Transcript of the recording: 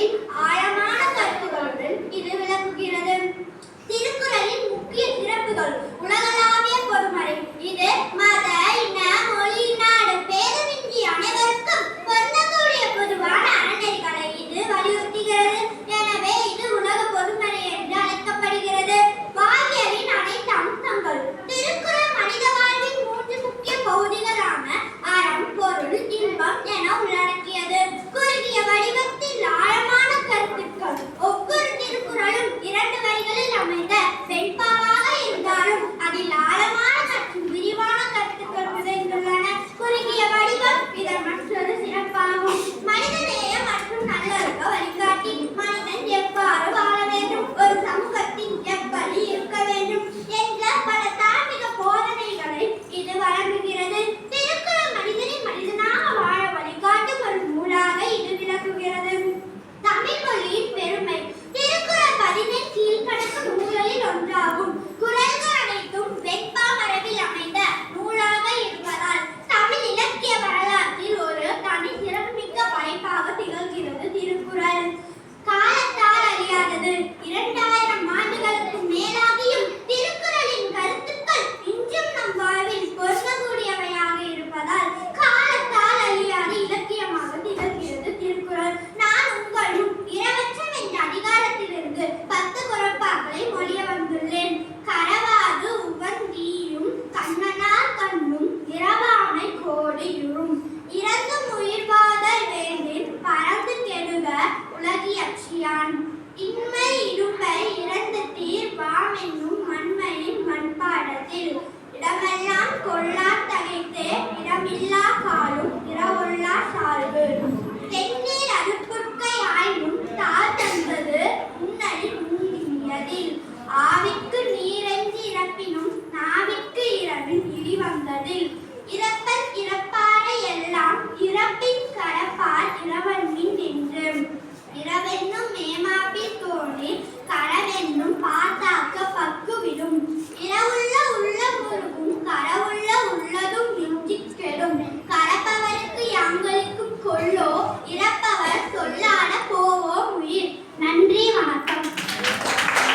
திருக்குறளின் ஆழமான கருத்துகளுடன் இது விளக்குகிறது. திருக்குறளின் முக்கிய சிறப்புகள்